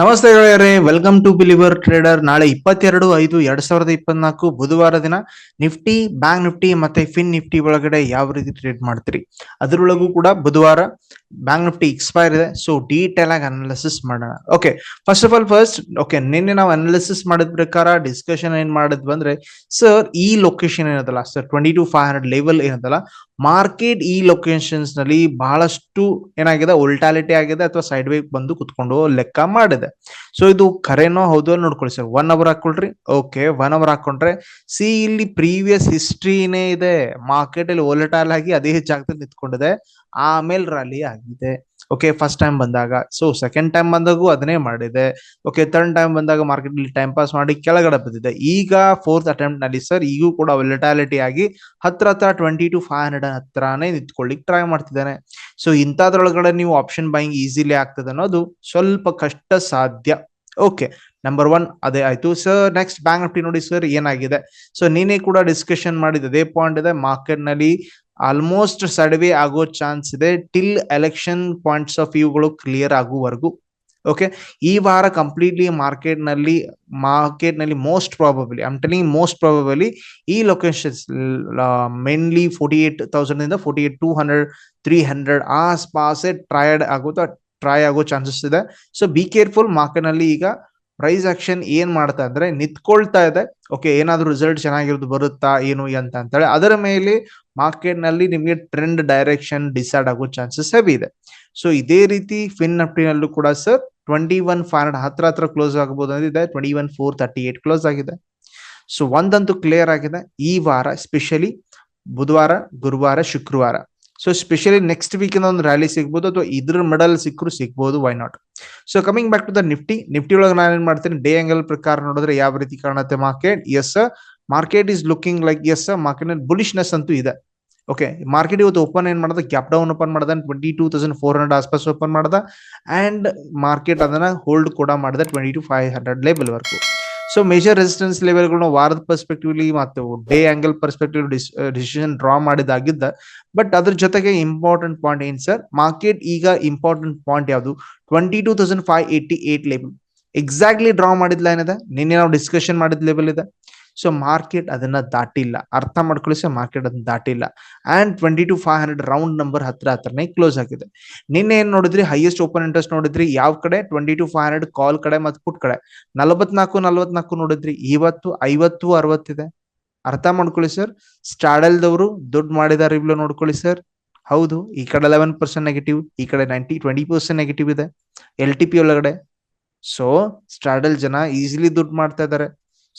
ನಮಸ್ತೆ ಗೆಳೆಯರೇ welcome to believer trader ನಾಳೆ ಇಪ್ಪತ್ತೆರಡು, ಐದು, ಎರಡ್ ಸಾವಿರದ ಇಪ್ಪತ್ನಾಲ್ಕು ಬುಧವಾರ ದಿನ ನಿಫ್ಟಿ, ಬ್ಯಾಂಕ್ ನಿಫ್ಟಿ ಮತ್ತೆ ಫಿನ್ ನಿಫ್ಟಿ ಒಳಗಡೆ ಯಾವ ರೀತಿ ಟ್ರೇಡ್ ಮಾಡ್ತೀರಿ? ಅದರೊಳಗೂ ಕೂಡ ಬುಧವಾರ ಬ್ಯಾಂಕ್ ನಿಫ್ಟಿ ಎಕ್ಸ್ಪೈರ್ ಇದೆ. ಸೊ ಡೀಟೇಲ್ ಆಗಿ ಅನಾಲಿಸಿಸ್ ಮಾಡೋಣ. Okay first of all first okay ನಿನ್ನೆ ನಾವು ಅನಾಲಿಸಿಸ್ ಮಾಡಿದ ಪ್ರಕಾರ ಡಿಸ್ಕಷನ್ ಏನ್ ಮಾಡಿದ್ವಿ ಬಂದ್ರೆ ಸರ್ ಈ ಲೊಕೇಶನ್ ಏನದಲ್ಲ? Sir twenty two five hundred level ಏನದಲ್ಲ? ಮಾರ್ಕೆಟ್ ಈ ಲೊಕೇಶನ್ಸ್ನಲ್ಲಿ ಬಹಳಷ್ಟು ಏನಾಗಿದೆ? ಉಲ್ಟಾಲಿಟಿ ಆಗಿದೆ ಅಥವಾ ಸೈಡ್ ವೇಗ್ ಬಂದು ಕುತ್ಕೊಂಡು ಲೆಕ್ಕ ಮಾಡಿದೆ. ಸೊ ಇದು ಕರೆನೋ ಹೌದು ನೋಡ್ಕೊಳ್ಳಿ ಸರ್. ಒನ್ ಅವರ್ ಹಾಕೊಳ್ರಿ ಓಕೆ ಒನ್ ಅವರ್ ಹಾಕೊಂಡ್ರೆ ಸಿ ಇಲ್ಲಿ ಪ್ರೀವಿಯಸ್ ಹಿಸ್ಟ್ರಿನೇ ಇದೆ. ಮಾರ್ಕೆಟ್ ಅಲ್ಲಿ ಓಲಟಾಲ್ ಆಗಿ ಅದೇ ಜಾಗದಲ್ಲಿ ನಿಂತ್ಕೊಂಡಿದೆ. ಆಮೇಲೆ ರಾಲಿ ಆಗಿದೆ. ಓಕೆ ಫಸ್ಟ್ ಟೈಮ್ ಬಂದಾಗ ಸೊ ಸೆಕೆಂಡ್ ಟೈಮ್ ಬಂದಾಗೂ ಅದನ್ನೇ ಮಾಡಿದೆ. ಓಕೆ ಥರ್ಡ್ ಟೈಮ್ ಬಂದಾಗ ಮಾರ್ಕೆಟ್ ಅಲ್ಲಿ ಟೈಮ್ ಪಾಸ್ ಮಾಡಿ ಕೆಳಗಡೆ ಬಂದಿದೆ ಈಗ ಫೋರ್ತ್ ಅಟೆಂಪ್ಟ್ನಲ್ಲಿ ಸರ್ ಈಗೂ ಕೂಡ ವೆಲಿಟಾಲಿಟಿ ಆಗಿ ಹತ್ರ ಹತ್ರ ಟ್ವೆಂಟಿ ಟು ಫೈವ್ ಹಂಡ್ರೆಡ್ ಹತ್ರನೇ ನಿಂತ್ಕೊಳ್ಳಿಕ್ ಟ್ರೈ ಮಾಡ್ತಿದ್ದಾನೆ. ಸೊ ಇಂಥದ್ರೊಳಗಡೆ ನೀವು ಆಪ್ಷನ್ ಬೈಯಿಂಗ್ ಈಸಿಲಿ ಆಗ್ತದೆ ಅನ್ನೋದು ಸ್ವಲ್ಪ ಕಷ್ಟ ಸಾಧ್ಯ. ಓಕೆ ನಂಬರ್ ಒನ್ ಅದೇ ಆಯ್ತು. ಸರ್ ನೆಕ್ಸ್ಟ್ ಬ್ಯಾಂಕ್ ನಿಫ್ಟಿ ನೋಡಿ ಸರ್ ಏನಾಗಿದೆ? ಸೊ ನೀನೇ ಕೂಡ ಡಿಸ್ಕಷನ್ ಮಾಡಿದ ಅದೇ ಪಾಯಿಂಟ್ ಇದೆ. ಮಾರ್ಕೆಟ್ನಲ್ಲಿ ಆಲ್ಮೋಸ್ಟ್ ಸರ್ವೆ ಆಗೋ ಚಾನ್ಸ್ ಇದೆ ಟಿಲ್ ಎಲೆಕ್ಷನ್ ಪಾಯಿಂಟ್ಸ್ ಆಫ್ ವ್ಯೂಗಳು ಕ್ಲಿಯರ್ ಆಗುವವರೆಗೂ. ಓಕೆ ಈ ವಾರ ಕಂಪ್ಲೀಟ್ಲಿ ಮಾರ್ಕೆಟ್ನಲ್ಲಿ ಮಾರ್ಕೆಟ್ನಲ್ಲಿ most probably I'm telling most probably ಈ locations mainly forty eight thousand ಇಂದ forty eight two hundred three hundred as ಪಾಸೆ ಟ್ರೈಡ್ ಆಗುತ್ತಾ ಟ್ರೈ ಆಗೋ ಚಾನ್ಸಸ್ ಇದೆ. ಸೊ ಬಿ ಕೇರ್ಫುಲ್ ಮಾರ್ಕೆಟ್ನಲ್ಲಿ ಈಗ ಪ್ರೈಸ್ ಆಕ್ಷನ್ ಏನ್ ಮಾಡ್ತಾ ಅಂದ್ರೆ ನಿಂತ್ಕೊಳ್ತಾ ಇದೆ. ಓಕೆ ಏನಾದ್ರೂ ರಿಸಲ್ಟ್ ಚೆನ್ನಾಗಿರೋದು ಬರುತ್ತಾ, ಏನು ಅಂತ ಅಂತೇಳಿ. ಅದರ ಮೇಲೆ ಮಾರ್ಕೆಟ್ನಲ್ಲಿ ನಿಮಗೆ ಟ್ರೆಂಡ್ ಡೈರೆಕ್ಷನ್ ಡಿಸೈಡ್ ಆಗೋ ಚಾನ್ಸಸ್ ಹೆವಿ ಇದೆ. ಸೊ ಇದೇ ರೀತಿ ಫಿನ್ ನಲ್ಲೂ ಕೂಡ sir twenty one five hundred ಹತ್ರ ಹತ್ರ ಕ್ಲೋಸ್ ಆಗಬಹುದು ಅಂದಿದೆ. Twenty one four thirty eight close ಆಗಿದೆ. ಸೊ ಒಂದಂತೂ ಕ್ಲಿಯರ್ ಆಗಿದೆ. ಈ ವಾರ ಸ್ಪೆಷಲಿ ಬುಧವಾರ, ಗುರುವಾರ, ಶುಕ್ರವಾರ. ಸೊ ಸ್ಪೆಷಲಿ ನೆಕ್ಸ್ಟ್ ವೀಕ್ ಒಂದು ರ್ಯಾಲಿ ಸಿಗ್ಬೋದು ಅಥವಾ ಇದ್ರ ಮೆಡಲ್ ಸಿಕ್ಕರು ಸಿಗ್ಬೋದು why not so coming back to the Nifty Nifty ಒಳಗೆ ನಾನು ಏನ್ ಮಾಡ್ತೀನಿ ಡೇ ಆಂಗಲ್ ಪ್ರಕಾರ ನೋಡಿದ್ರೆ ಯಾವ ರೀತಿ ಕಾಣುತ್ತೆ market as market is looking like as market ಬುಲಿಶ್ನೆಸ್ ಅಂತೂ ಇದೆ. ಓಕೆ ಮಾರ್ಕೆಟ್ ಇವತ್ತು ಓಪನ್ ಏನ್ ಮಾಡದ? ಗ್ಯಾಪ್ ಡೌನ್ ಓಪನ್ ಮಾಡದ twenty two thousand four hundred ಆಸ್ಪಾಸ್ open ಮಾಡದ ಅಂಡ್ ಮಾರ್ಕೆಟ್ ಅದನ್ನ ಹೋಲ್ಡ್ ಕೂಡ ಮಾಡಿದ ಟ್ವೆಂಟಿ ಟು ಫೈವ್ ಹಂಡ್ರೆಡ್ ಲೇಬಲ್ ವರ್ಗು. ಸೊ ಮೇಜರ್ ರೆಸಿಸ್ಟೆನ್ಸ್ ಲೆವೆಲ್ಗಳನ್ನ ವಾರದ ಪರ್ಸ್ಪೆಕ್ಟಿವ್ಲಿ ಮತ್ತು day angle perspective decision draw ಮಾಡಿದಾಗಿದ್ದ but ಅದ್ರ ಜೊತೆಗೆ ಇಂಪಾರ್ಟೆಂಟ್ ಪಾಯಿಂಟ್ ಏನ್ ಸರ್ ಮಾರ್ಕೆಟ್ ಈಗ ಇಂಪಾರ್ಟೆಂಟ್ ಪಾಯಿಂಟ್ ಯಾವುದು? Twenty two thousand five eighty eight level exactly draw ಮಾಡಿದ್ಲ ಏನಿದೆ? ನಿನ್ನೆ ನಾವು ಡಿಸ್ಕಷನ್ ಮಾಡಿದ ಲೆವೆಲ್ ಇದೆ. ಸೊ ಮಾರ್ಕೆಟ್ ಅದನ್ನ ದಾಟಿಲ್ಲ. ಅರ್ಥ ಮಾಡ್ಕೊಳ್ಳಿ ಸರ್ ಮಾರ್ಕೆಟ್ ಅದನ್ನ ದಾಟಿಲ್ಲ. And twenty two five hundred round number ಹತ್ರ ಹತ್ರನೇ ಕ್ಲೋಸ್ ಆಗಿದೆ. ನಿನ್ನೆ ಏನ್ ನೋಡಿದ್ರಿ? ಹೈಯೆಸ್ಟ್ ಓಪನ್ ಇಂಟ್ರೆಸ್ಟ್ ನೋಡಿದ್ರಿ. ಯಾವ ಕಡೆ? Twenty two five hundred call ಕಡೆ ಮತ್ತು ಪುಟ್ ಕಡೆ. ನಲವತ್ನಾಲ್ಕು ನಲವತ್ನಾಲ್ಕು ನೋಡಿದ್ರಿ. ಇವತ್ತು ಐವತ್ತು ಅರವತ್ತಿದೆ ಅರ್ಥ ಮಾಡ್ಕೊಳ್ಳಿ ಸರ್ ಸ್ಟಾಡಲ್ದವರು ದುಡ್ಡು ಮಾಡಿದಾರೆ ಇವ್ಲು ನೋಡ್ಕೊಳ್ಳಿ ಸರ್ ಹೌದು, ಈ ಕಡೆ ಲೆವೆನ್ ಪರ್ಸೆಂಟ್ ನೆಗೆಟಿವ್ ಈ ಕಡೆ ನೈಂಟಿ ಟ್ವೆಂಟಿ ಪರ್ಸೆಂಟ್ ನೆಗೆಟಿವ್ ಇದೆ. ಎಲ್ ಟಿ ಪಿ ಒಳಗಡೆ. ಸೊ ಸ್ಟ್ರಾಡಲ್ ಜನ ಈಸಿಲಿ ದುಡ್ಡು ಮಾಡ್ತಾ ಇದ್ದಾರೆ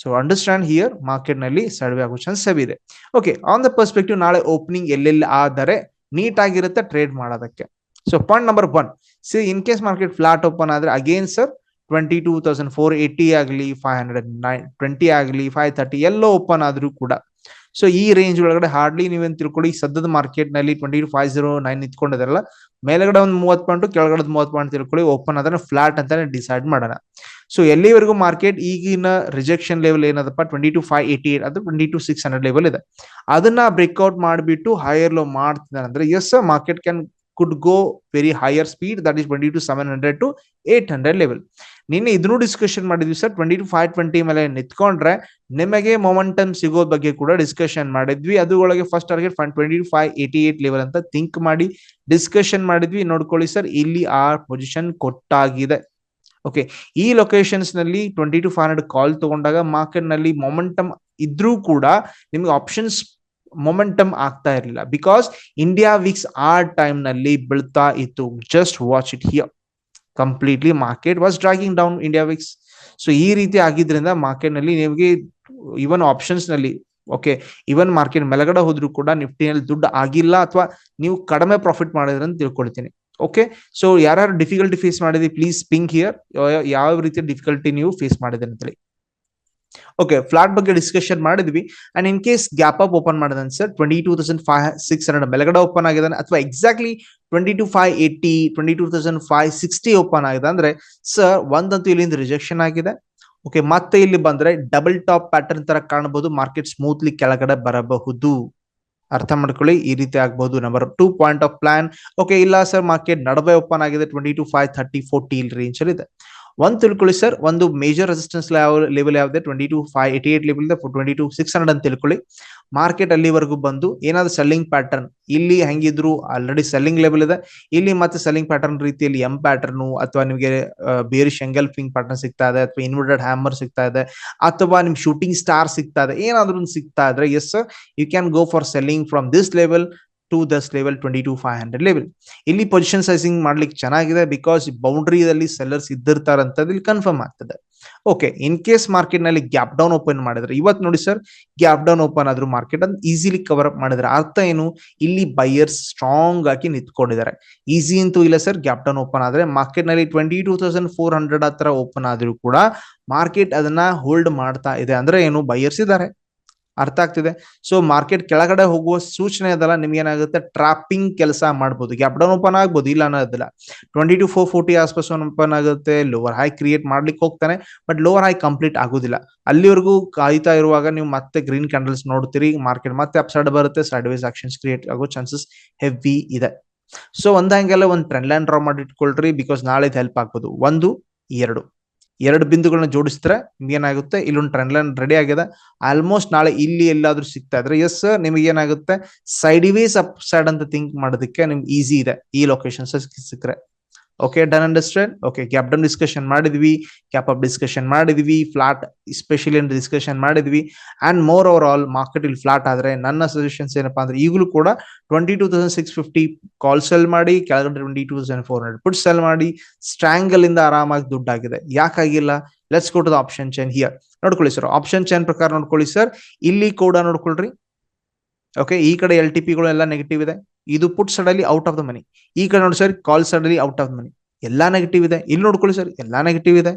ಸೊ ಅಂಡರ್ಸ್ಟ್ಯಾಂಡ್ ಹಿಯರ್ ಮಾರ್ಕೆಟ್ನಲ್ಲಿ ಸರ್ವೆ ಆಗೋ ಚಾನ್ಸ್ ಇದೆ. ಓಕೆ ಆನ್ ದ ಪರ್ಸ್ಪೆಕ್ಟಿವ್ ನಾಳೆ ಓಪನಿಂಗ್ ಎಲ್ಲೆಲ್ಲಿ ಆದರೆ ನೀಟ್ ಆಗಿರುತ್ತೆ ಟ್ರೇಡ್ ಮಾಡೋದಕ್ಕೆ. So point number one see in case market flat open ಆದ್ರೆ again sir twenty two thousand four eighty ಆಗಲಿ ಫೈವ್ ಹಂಡ್ರೆಡ್ ನೈನ್ ಟ್ವೆಂಟಿ ಆಗಲಿ ಫೈವ್ ತರ್ಟಿ ಎಲ್ಲೋ ಓಪನ್ ಆದ್ರೂ ಕೂಡ. ಸೊ ಈ ರೇಂಜ್ ಒಳಗಡೆ ಹಾರ್ಡ್ಲಿ ನೀವೇನು ತಿಳ್ಕೊಳ್ಳಿ ಸದ್ಯದ ಮಾರ್ಕೆಟ್ನಲ್ಲಿ twenty two five zero nine ನಿಂತ್ಕೊಂಡಿದಾರಲ್ಲ ಮೇಲ್ಗಡೆ ಒಂದು ಮೂವತ್ತು ಪಾಯಿಂಟ್ ಕೆಳಗಡೆ ಮೂವತ್ತು ಪಾಯಿಂಟ್ ತಿಳ್ಕೊಳ್ಳಿ ಓಪನ್ ಆದ್ರೆ ಫ್ಲಾಟ್ ಅಂತಾನೆ ಡಿಸೈಡ್ ಮಾಡೋಣ. ಸೊ ಎಲ್ಲಿವರೆಗೂ ಮಾರ್ಕೆಟ್ ಈಗಿನ rejection level ಏನದಪ್ಪ? Twenty two five eighty eight ಅದು twenty two six hundred level ಇದೆ. ಅದನ್ನ ಬ್ರೇಕ್ಔಟ್ ಮಾಡಿಬಿಟ್ಟು ಹೈಯರ್ ಲೋ ಮಾಡ್ತಿದ್ದಾರೆ ಅಂದ್ರೆ as market can could go very higher speed that is twenty two seven hundred to eight hundred level ನಿನ್ನೆ ಇದನ್ನು discussion ಮಾಡಿದ್ವಿ sir twenty two five twenty ಮೇಲೆ ನಿಂತ್ಕೊಂಡ್ರೆ ನಿಮಗೆ ಮೊಮೆಂಟಮ್ ಸಿಗೋ ಬಗ್ಗೆ ಕೂಡ ಡಿಸ್ಕಷನ್ ಮಾಡಿದ್ವಿ. ಅದು ಒಳಗೆ first target fund twenty two five eighty eight level ಅಂತ ಥಿಂಕ್ ಮಾಡಿ ಡಿಸ್ಕಷನ್ ಮಾಡಿದ್ವಿ. ನೋಡ್ಕೊಳ್ಳಿ ಸರ್ ಇಲ್ಲಿ ಆ ಪೊಸಿಷನ್ ಕೊಟ್ಟಾಗಿದೆ. ಓಕೆ ಈ ಲೊಕೇಶನ್ಸ್ನಲ್ಲಿ twenty two five hundred call ತಗೊಂಡಾಗ ಮಾರ್ಕೆಟ್ನಲ್ಲಿ ಮೊಮೆಂಟಮ್ ಇದ್ರೂ ಕೂಡ ನಿಮ್ಗೆ ಆಪ್ಷನ್ಸ್ ಮೊಮೆಂಟಮ್ ಆಗ್ತಾ ಇರಲಿಲ್ಲ. ಬಿಕಾಸ್ ಇಂಡಿಯಾ ವೀಕ್ಸ್ ಆ ಟೈಮ್ನಲ್ಲಿ ಬೀಳ್ತಾ ಇತ್ತು. Just watch it here completely market was dragging down India weeks so ಈ ರೀತಿ ಆಗಿದ್ರಿಂದ ಮಾರ್ಕೆಟ್ನಲ್ಲಿ ನಿಮಗೆ ಇವನ್ ಆಪ್ಷನ್ಸ್ನಲ್ಲಿ ಓಕೆ ಇವನ್ ಮಾರ್ಕೆಟ್ ಮೇಲಗಡೆ ಹೋದ್ರು ಕೂಡ ನಿಫ್ಟಿನಲ್ಲಿ ದುಡ್ಡು ಆಗಿಲ್ಲ ಅಥವಾ ನೀವು ಕಡಿಮೆ ಪ್ರಾಫಿಟ್ ಮಾಡಿದ್ರಂತ ತಿಳ್ಕೊಳ್ತೀನಿ. ಓಕೆ ಸೊ ಯಾರು ಡಿಫಿಕಲ್ಟಿ ಫೇಸ್ ಮಾಡಿದ್ರಿ ಪ್ಲೀಸ್ ಪಿಂಕ್ ಹಿಯರ್ ಯಾವ ರೀತಿಯ ಡಿಫಿಕಲ್ಟಿ ನೀವು ಫೇಸ್ ಮಾಡಿದ್ರೆ ಅಂತೇಳಿ ಓಕೆ ಫ್ಲಾಟ್ ಬಗ್ಗೆ ಡಿಸ್ಕಷನ್ ಮಾಡಿದ್ವಿ. And in case gap up open ಮಾಡಿದಾನೆ sir twenty two thousand five six hundred ಬೆಳಗಡೆ open ಆಗಿದೆ ಅಥವಾ exactly twenty two five eighty twenty two thousand five sixty open ಆಗಿದೆ ಅಂದ್ರೆ ಸರ್ ಒಂದಂತೂ ಇಲ್ಲಿಂದ ರಿಜೆಕ್ಷನ್ ಆಗಿದೆ. ಓಕೆ ಮತ್ತೆ ಇಲ್ಲಿ ಬಂದ್ರೆ ಡಬಲ್ ಟಾಪ್ ಪ್ಯಾಟರ್ನ್ ತರ ಕಾಣಬಹುದು. ಮಾರ್ಕೆಟ್ ಸ್ಮೂತ್ಲಿ ಕೆಳಗಡೆ ಬರಬಹುದು. ಅರ್ಥ ಮಾಡ್ಕೊಳ್ಳಿ, ಈ ರೀತಿ ಆಗ್ಬಹುದು number two point of plan okay ಇಲ್ಲ ಸರ್ ಮಾರ್ಕೆಟ್ ನಡುವೆ ಓಪನ್ ಆಗಿದೆ. Twenty two five thirty forty range ಅಲ್ಲಿ ಇದೆ. ಒಂದ್ ತಿಳ್ಕೊಳ್ಳಿ ಸರ್ ಒಂದು ಮೇಜರ್ ರೆಸಿಸ್ಟೆನ್ಸ್ ಲೆವೆಲ್ ಯಾವ್ದು twenty two five eighty eight level twenty two six hundred ಅಂತ ತಿಳ್ಕೊಳ್ಳಿ. ಮಾರ್ಕೆಟ್ ಅಲ್ಲಿವರೆಗೂ ಬಂದು ಏನಾದ್ರು ಸೆಲ್ಲಿಂಗ್ ಪ್ಯಾಟರ್ನ್ ಇಲ್ಲಿ ಹೆಂಗಿದ್ರು ಆಲ್ರೆಡಿ ಸೆಲ್ಲಿಂಗ್ ಲೆವೆಲ್ ಇದೆ. ಇಲ್ಲಿ ಮತ್ತೆ ಸೆಲ್ಲಿಂಗ್ ಪ್ಯಾಟರ್ನ್ ರೀತಿಯಲ್ಲಿ ಎಂ ಪ್ಯಾಟರ್ನ್ ಅಥವಾ ನಿಮಗೆ ಬೇರೆ ಶೆಂಗಲ್ಫಿಂಗ್ ಪ್ಯಾಟರ್ನ್ ಸಿಗ್ತಾ ಇದೆ ಅಥವಾ ಇನ್ವರ್ಟೆಡ್ ಹ್ಯಾಮರ್ ಸಿಗ್ತಾ ಇದೆ ಅಥವಾ ನಿಮ್ ಶೂಟಿಂಗ್ ಸ್ಟಾರ್ ಸಿಗ್ತಾ ಇದೆ ಏನಾದ್ರೂ ಸಿಗ್ತಾ ಇದ್ರೆ as you can go for selling from this level to this level twenty two five hundred level ಇಲ್ಲಿ ಪೊಸಿಷನ್ ಸೈಸಿಂಗ್ ಮಾಡ್ಲಿಕ್ಕೆ ಚೆನ್ನಾಗಿದೆ ಬಿಕಾಸ್ ಬೌಂಡ್ರಿಯಲ್ಲಿ ಸೆಲ್ಲರ್ಸ್ ಇದ್ದಿರ್ತಾರೆ ಅಂತ ಇಲ್ಲಿ ಕನ್ಫರ್ಮ್ ಆಗ್ತದೆ. ಓಕೆ ಇನ್ ಕೇಸ್ ಮಾರ್ಕೆಟ್ನಲ್ಲಿ ಗ್ಯಾಪ್ ಡೌನ್ ಓಪನ್ ಮಾಡಿದ್ರೆ, ಇವತ್ತು ನೋಡಿ ಸರ್ ಗ್ಯಾಪ್ ಡೌನ್ ಓಪನ್ ಆದ್ರೂ ಮಾರ್ಕೆಟ್ ಅಂತ ಈಸಿಲಿ ಕವರ್ ಅಪ್ ಮಾಡಿದ್ರೆ ಅರ್ಥ ಏನು? ಇಲ್ಲಿ ಬೈಯರ್ಸ್ ಸ್ಟ್ರಾಂಗ್ ಆಗಿ ನಿಂತ್ಕೊಂಡಿದ್ದಾರೆ. ಈಸಿ ಅಂತೂ ಇಲ್ಲ ಸರ್ ಗ್ಯಾಪ್ ಡೌನ್ ಓಪನ್ ಆದ್ರೆ ಮಾರ್ಕೆಟ್ನಲ್ಲಿ twenty two thousand four hundred ಹತ್ರ ಓಪನ್ ಆದ್ರೂ ಕೂಡ ಮಾರ್ಕೆಟ್ ಅದನ್ನ ಹೋಲ್ಡ್ ಮಾಡ್ತಾ ಇದೆ ಅಂದ್ರೆ ಏನು? ಬೈಯರ್ಸ್ ಇದ್ದಾರೆ. ಅರ್ಥ ಆಗ್ತಿದೆ. ಸೊ ಮಾರ್ಕೆಟ್ ಕೆಳಗಡೆ ಹೋಗುವ ಸೂಚನೆ ಅದಲ್ಲ ನಿಮ್ಗೆ ಏನಾಗುತ್ತೆ ಟ್ರಾಪಿಂಗ್ ಕೆಲಸ ಮಾಡ್ಬೋದು. ಗ್ಯಾಪ್ ಡೌನ್ ಓಪನ್ ಆಗ್ಬೋದು, ಇಲ್ಲ ಅನ್ನೋದಿಲ್ಲ. ಟ್ವೆಂಟಿ ಟು ಫೋರ್ ಫೋರ್ಟಿ ಆಸ್ಪಾಸ್ ಓಪನ್ ಆಗುತ್ತೆ ಲೋವರ್ ಹೈ ಕ್ರಿಯೇಟ್ ಮಾಡ್ಲಿಕ್ಕೆ ಹೋಗ್ತಾನೆ ಬಟ್ ಲೋವರ್ ಹೈ ಕಂಪ್ಲೀಟ್ ಆಗೋದಿಲ್ಲ. ಅಲ್ಲಿವರೆಗೂ ಕಾಯ್ತಾ ಇರುವಾಗ ನೀವು ಮತ್ತೆ ಗ್ರೀನ್ ಕ್ಯಾಂಡಲ್ಸ್ ನೋಡ್ತೀರಿ ಮಾರ್ಕೆಟ್ ಮತ್ತೆ ಅಪ್ಸೈಡ್ ಬರುತ್ತೆ ಸೈಡ್ ಆಕ್ಷನ್ಸ್ ಕ್ರಿಯೇಟ್ ಆಗೋ ಚಾನ್ಸಸ್ ಹೆವಿ ಇದೆ. ಸೊ ಒಂದ್ ಹಂಗೆಲ್ಲ ಒಂದು ಟ್ರೆಂಡ್ ಲೈನ್ ಡ್ರಾ ಮಾಡಿ ಇಟ್ಕೊಳ್ರಿ ಬಿಕಾಸ್ ನಾಳೆ ಹೆಲ್ಪ್ ಆಗ್ಬೋದು. ಒಂದು, ಎರಡು. ಎರಡು ಬಿಂದುಗಳನ್ನ ಜೋಡಿಸಿದ್ರೆ ನಿಮ್ಗೆ ಏನಾಗುತ್ತೆ ಇಲ್ಲೊಂದು ಟ್ರೆಂಡ್ ಲೈನ್ ರೆಡಿ ಆಗಿದೆ. ಆಲ್ಮೋಸ್ಟ್ ನಾಳೆ ಇಲ್ಲಿ ಎಲ್ಲಾದ್ರೂ ಸಿಗ್ತಾ ಇದ್ರೆ ಎಸ್ ನಿಮ್ಗೆ ಏನಾಗುತ್ತೆ ಸೈಡ್ ವೇಸ್ ಅಪ್ ಸೈಡ್ ಅಂತ ಥಿಂಕ್ ಮಾಡೋದಕ್ಕೆ ನಿಮ್ಗೆ ಈಸಿ ಇದೆ. ಈ ಲೊಕೇಶನ್ ಸಿಕ್ಕರೆ. Okay done understand okay gap down discussion ಮಾಡಿದ್ವಿ ಕ್ಯಾಪ್ ಅಪ್ ಡಿಸ್ಕಷನ್ ಮಾಡಿದ್ವಿ ಫ್ಲಾಟ್ ಸ್ಪೆಷಲಿ ಡಿಸ್ಕಷನ್ ಮಾಡಿದ್ವಿ and moreover all market ಇಲ್ಲಿ ಫ್ಲಾಟ್ ಆದ್ರೆ ನನ್ನ ಸಜೆಷನ್ಸ್ ಏನಪ್ಪಾ ಅಂದ್ರೆ ಈಗಲೂ ಕೂಡ twenty two thousand six fifty call sell ಮಾಡಿ ಕೆಳಗಡೆ twenty two thousand four hundred put sell ಮಾಡಿ ಸ್ಟ್ರಾಂಗಲ್ ಇಂದ ಆರಾಮಾಗಿ ದುಡ್ಡಾಗಿದೆ. ಯಾಕಾಗಿಲ್ಲ let's go to the option chain here ನೋಡ್ಕೊಳ್ಳಿ ಸರ್ ಆಪ್ಷನ್ ಚೈನ್ ಪ್ರಕಾರ ನೋಡ್ಕೊಳ್ಳಿ ಸರ್ ಇಲ್ಲಿ ಕೂಡ ನೋಡ್ಕೊಳ್ರಿ. ಓಕೆ ಈ ಕಡೆ ಎಲ್ ಟಿ ಪಿಗಳು ಎಲ್ಲ ನೆಗೆಟಿವ್ ಇದೆ. ಇದು ಪುಟ್ ಸಡಲಿ ಔಟ್ ಆಫ್ ದ ಮನಿ ಈ ಕಡೆ ನೋಡಿ ಸರ್ ಕಾಲ್ ಸಡಲಿ ಔಟ್ ಆಫ್ ಮನಿ ಎಲ್ಲಾ ನೆಗೆಟಿವ್ ಇದೆ. ಇಲ್ಲಿ ನೋಡ್ಕೊಳ್ಳಿ ಸರ್ ಎಲ್ಲಾ ನೆಗೆಟಿವ್ ಇದೆ.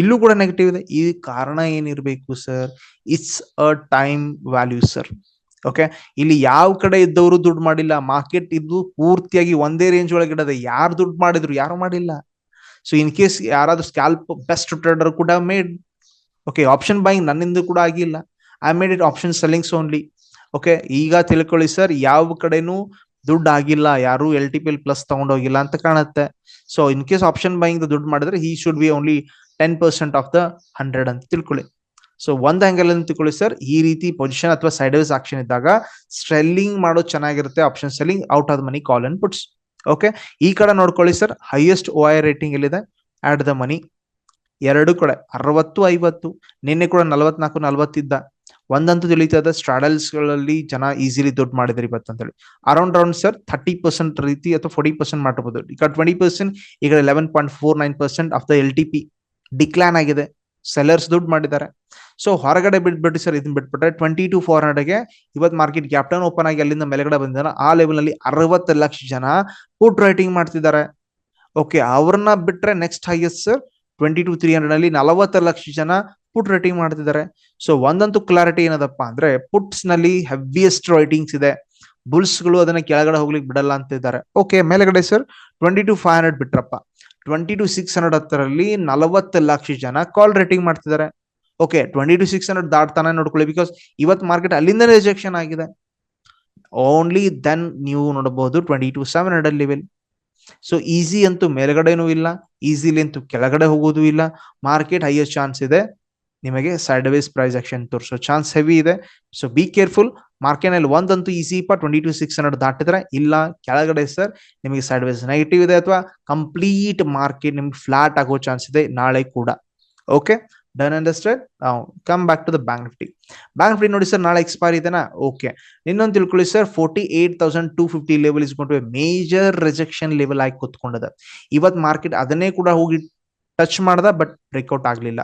ಇಲ್ಲೂ ಕೂಡ ನೆಗೆಟಿವ್ ಇದೆ. ಈ ಕಾರಣ ಏನಿರಬೇಕು sir it's a time value sir okay ಇಲ್ಲಿ ಯಾವ ಕಡೆ ಇದ್ದವರು ದುಡ್ಡು ಮಾಡಿಲ್ಲ ಮಾರ್ಕೆಟ್ ಇದ್ದು ಪೂರ್ತಿಯಾಗಿ ಒಂದೇ ರೇಂಜ್ ಒಳಗೆ ಇಡದೆ ಯಾರು ದುಡ್ಡು ಮಾಡಿದ್ರು, ಯಾರು ಮಾಡಿಲ್ಲ. ಸೊ ಇನ್ ಕೇಸ್ ಯಾರಾದ್ರೂ ಸ್ಕ್ಯಾಲ್ಪ್ ಬೆಸ್ಟ್ ಟ್ರೇಡರ್ ಕೂಡ ಮೇಡ್ ಓಕೆ ಆಪ್ಷನ್ ಬೈಂಗ್ ನನ್ನಿಂದ ಕೂಡ ಆಗಿಲ್ಲ. I made it option sellings only okay ಈಗ ತಿಳ್ಕೊಳ್ಳಿ ಸರ್ ಯಾವ ಕಡೆನೂ ದುಡ್ಡು ಆಗಿಲ್ಲ ಯಾರು L T P L plus ತಗೊಂಡೋಗಿಲ್ಲ ಅಂತ ಕಾಣುತ್ತೆ. So in case option buying ದುಡ್ಡು ಮಾಡಿದ್ರೆ he should be only ten percent of the hundred ಅಂತ ತಿಳ್ಕೊಳ್ಳಿ. ಸೊ ಒಂದ್ ಆಂಗಲ್ ಅಂತ ತಿಳ್ಕೊಳ್ಳಿ ಸರ್ ಈ ರೀತಿ ಪೊಸಿಷನ್ ಅಥವಾ ಸೈಡ್ ವೈಸ್ ಆಕ್ಷನ್ ಇದ್ದಾಗ ಸ್ಟ್ರೆಲ್ಲಿಂಗ್ ಮಾಡೋದು ಚೆನ್ನಾಗಿರುತ್ತೆ option selling out of money call and puts okay ಈ ಕಡೆ ನೋಡ್ಕೊಳ್ಳಿ sir highest O I rating ಎಲ್ಲಿದೆ? ಆಟ್ ದ ಮನಿ ಎರಡು ಕಡೆ, ಅರವತ್ತು, ಐವತ್ತು. ನಿನ್ನೆ ಕೂಡ ನಲವತ್ನಾಲ್ಕು ನಲವತ್ತಿದ್ದ ಒಂದಂತೂ ತಿಳಿತದ ಸ್ಟ್ರಾಡಲ್ಸ್ಗಳಲ್ಲಿ ಜನ ಈಸಿಲಿ ದುಡ್ಡು ಮಾಡಿದ್ರಿ ಇವತ್ತಂತೇಳಿ. Around around sir thirty percent ರೀತಿ ಅಥವಾ ಫೋರ್ಟಿ ಪರ್ಸೆಂಟ್ ಮಾಡಬಹುದು ಈಗ ಟ್ವೆಂಟಿ ಪರ್ಸೆಂಟ್ ಈಗ eleven point four nine percent of the L T P decline ಆಗಿದೆ. ಸೆಲ್ಲರ್ಸ್ ದುಡ್ಡು ಮಾಡಿದ್ದಾರೆ. ಸೊ ಹೊರಗಡೆ ಬಿಟ್ಬಿಟ್ಟು ಸರ್ ಇದನ್ನ ಬಿಟ್ಬಿಟ್ರೆ ಟ್ವೆಂಟಿ ಟು ಫೋರ್ ಹಂಡ್ರೆಡ್ಗೆ ಇವತ್ತು ಮಾರ್ಕೆಟ್ ಕ್ಯಾಪ್ಟನ್ ಓಪನ್ ಆಗಿ ಅಲ್ಲಿಂದ ಮೇಲೆಗಡೆ ಬಂದಿದ್ದಾರೆ ಆ ಲೆವೆಲ್ನಲ್ಲಿ ಅರವತ್ತು ಲಕ್ಷ ಜನ ಪುಟ್ ರೈಟಿಂಗ್ ಮಾಡ್ತಿದ್ದಾರೆ. ಓಕೆ ಅವ್ರನ್ನ ಬಿಟ್ರೆ next highest sir twenty two three hundred ಅಲ್ಲಿ ನಲವತ್ತು ಲಕ್ಷ ಜನ ಪುಟ್ ರೈಟಿಂಗ್ ಮಾಡ್ತಿದ್ದಾರೆ. ಸೊ ಒಂದಂತೂ ಕ್ಲಾರಿಟಿ ಏನದಪ್ಪ ಅಂದ್ರೆ ಪುಟ್ಸ್ನಲ್ಲಿ ಹೆವಿಯೆಸ್ಟ್ ರೈಟಿಂಗ್ಸ್ ಇದೆ. ಬುಲ್ಸ್ಗಳು ಅದನ್ನ ಕೆಳಗಡೆ ಹೋಗ್ಲಿಕ್ಕೆ ಬಿಡಲ್ಲ ಅಂತ ಇದ್ದಾರೆ. ಓಕೆ ಮೇಲೆಗಡೆ sir twenty two five hundred ಬಿಟ್ರಪ್ಪ. Twenty two six hundred ಹತ್ತರಲ್ಲಿ ನಲವತ್ತು ಲಕ್ಷ ಜನ ಕಾಲ್ ರೇಟಿಂಗ್ ಮಾಡ್ತಿದ್ದಾರೆ. Okay twenty two six hundred ದಾಟ್ತಾನೆ ನೋಡ್ಕೊಳ್ಳಿ ಬಿಕಾಸ್ ಇವತ್ತು ಮಾರ್ಕೆಟ್ ಅಲ್ಲಿಂದ ರಿಜೆಕ್ಷನ್ ಆಗಿದೆ. ಓನ್ಲಿ ದೆನ್ ನೀವು ನೋಡಬಹುದು twenty two seven hundred level so easy ಅಂತೂ ಮೇಲ್ಗಡೆನೂ ಇಲ್ಲ ಈಸಿಲಿ ಅಂತೂ ಕೆಳಗಡೆ ಹೋಗೋದು ಇಲ್ಲ. ಮಾರ್ಕೆಟ್ ಹೈಯೆಸ್ಟ್ ಚಾನ್ಸ್ ಇದೆ. ನಿಮಗೆ ಸೈಡ್ವೇಸ್ ಪ್ರೈಸ್ ಆಕ್ಷನ್ ತೋರಿಸೋ ಚಾನ್ಸ್ ಹೆವಿ ಇದೆ. ಸೊ ಬಿ ಕೇರ್ಫುಲ್ ಮಾರ್ಕೆಟ್ನಲ್ಲಿ ಒಂದಂತೂ ಈಸಿ ಪಾ ಟ್ವೆಂಟಿ ಟು ಸಿಕ್ಸ್ ಹಂಡ್ರೆಡ್ ದಾಟಿದ್ರೆ ಇಲ್ಲ. ಕೆಳಗಡೆ ಸರ್ ನಿಮಗೆ ಸೈಡ್ ವೇಸ್ ನೆಗೆಟಿವ್ ಇದೆ ಅಥವಾ ಕಂಪ್ಲೀಟ್ ಮಾರ್ಕೆಟ್ ನಿಮ್ಗೆ ಫ್ಲಾಟ್ ಆಗೋ ಚಾನ್ಸ್ ಇದೆ ನಾಳೆ ಕೂಡ. Okay done understand come back to the bank Nifty bank Nifty ನೋಡಿ ಸರ್ ನಾಳೆ ಎಕ್ಸ್ಪೈರ್ ಇದೆನಾ? ಓಕೆ ಇನ್ನೊಂದು ತಿಳ್ಕೊಳ್ಳಿ sir forty eight thousand two fifty level ಇಸ್ಕೊಂಡು ಮೇಜರ್ ರಿಜೆಕ್ಷನ್ ಲೆವೆಲ್ ಆಗಿ ಕೂತ್ಕೊಂಡಿದೆ. ಇವತ್ತು ಮಾರ್ಕೆಟ್ ಅದನ್ನೇ ಕೂಡ ಹೋಗಿ ಟಚ್ ಮಾಡ್ದ, ಬಟ್ ಬ್ರೇಕ್ಔಟ್ ಆಗ್ಲಿಲ್ಲ.